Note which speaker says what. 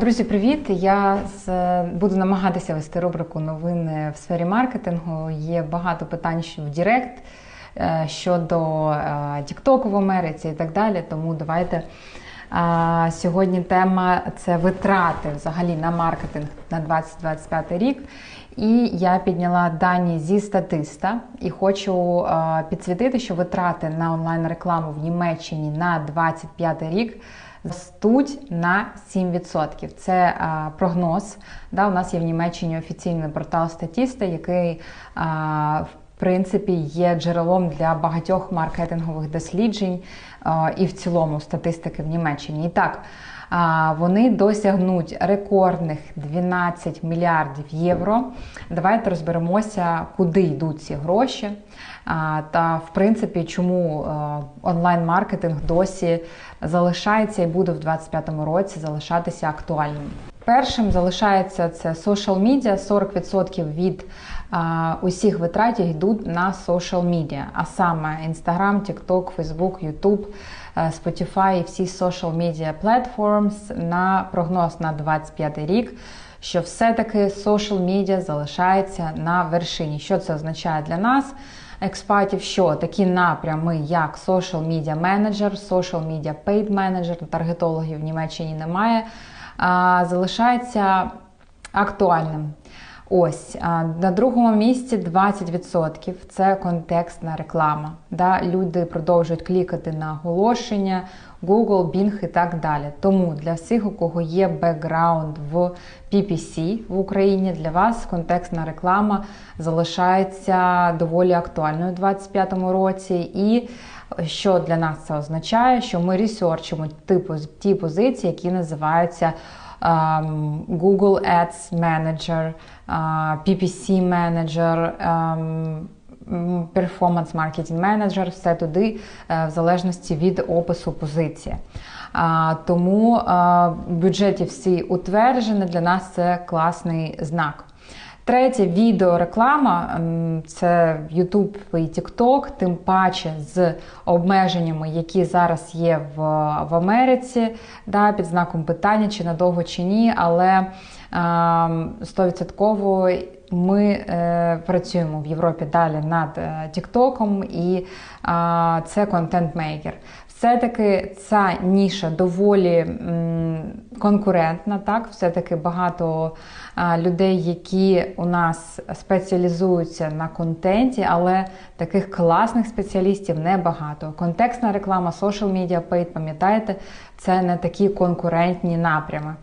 Speaker 1: Друзі, привіт! Я буду намагатися вести рубрику новини в сфері маркетингу. Є багато питань в Директ е, щодо е, Тіктоку в Америці і так далі. Тому давайте сьогодні тема це витрати взагалі на маркетинг на 2025 рік. І я підняла дані зі статиста і хочу підсвітити, що витрати на онлайн-рекламу в Німеччині на 2025 рік ростуть на 7%. Це а, прогноз. Да, У нас є в Німеччині офіційний портал Статіста, який в принципі є джерелом для багатьох маркетингових досліджень і в цілому статистики в Німеччині. І так. Вони досягнуть рекордних 12 мільярдів євро. Давайте розберемося, куди йдуть ці гроші. Та, в принципі, чому е, онлайн-маркетинг досі залишається і буде в 2025 році залишатися актуальним. Першим залишається це social media. 40% від а, усіх витратів йдуть на social media, а саме Instagram, TikTok, Facebook, YouTube, е, Spotify і всі social media platforms на прогноз на 25 рік. Що все-таки social media залишається на вершині. Що це означає для нас? експатів, що такі напрями, як Social Media Manager, Social Media Paid Manager, таргетологів в Німеччині немає, залишається актуальним. Ось на другому місці 20% це контекстна реклама. Да? Люди продовжують клікати на оголошення, Google, Bing і так далі. Тому для всіх, у кого є бекграунд в PPC в Україні, для вас контекстна реклама залишається доволі актуальною у 2025 році. І що для нас це означає, що ми ресерчимо типу ті позиції, які називаються. Um, Google Ads Manager, uh, PPC Manager, um, Performance Marketing Manager, все туди, uh, в залежності від опису позиції. Тому uh, бюджеті всі утверджені, для нас це класний знак. Третє відеореклама це YouTube і TikTok, тим паче з обмеженнями, які зараз є в в Америці, да, під знаком питання, чи надовго, чи ні, але стовідсотково ми е, працюємо в Європі далі над TikTok, і е, це контент-мейкер. Все-таки ця ніша доволі конкурентна. Так, все-таки багато людей, які у нас спеціалізуються на контенті, але таких класних спеціалістів небагато. Контекстна реклама, social media paid, пам'ятаєте, це не такі конкурентні напрями.